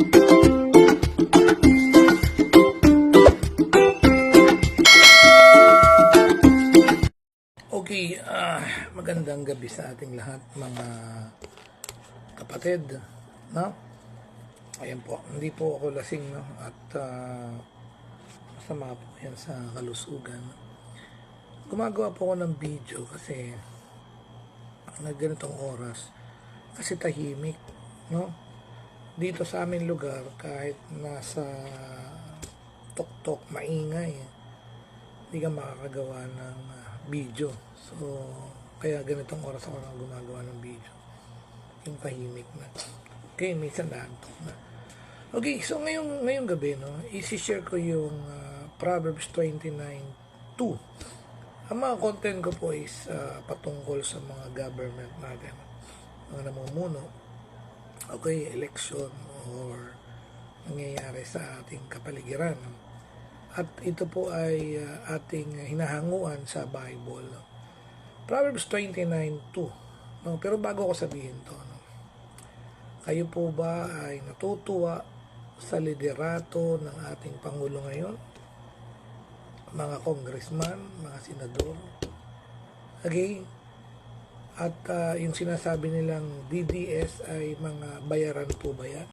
Okay, ah, magandang gabi sa ating lahat mga kapatid, no? Ayan po, hindi po ako lasing, no? At ah, masama po yan sa kalusugan. Gumagawa po ako ng video kasi na ganitong oras kasi tahimik, no? Dito sa aming lugar, kahit nasa tok-tok, maingay, hindi ka makakagawa ng ah, video. So, kaya ganitong oras ako nang gumagawa ng video. Yung tahimik na. Okay, minsan naantok na. Okay, so ngayong, ngayong gabi, no, isi-share ko yung ah, Proverbs 29.2. Ang mga content ko po is ah, patungkol sa mga government natin. Mga namumuno. Okay, election or nangyayari sa ating kapaligiran. At ito po ay uh, ating hinahanguan sa Bible. Proverbs 29.2 no? Pero bago ko sabihin to, no? kayo po ba ay natutuwa sa liderato ng ating Pangulo ngayon? Mga congressman, mga senador? Okay? At uh, yung sinasabi nilang DDS ay mga bayaran po ba yan?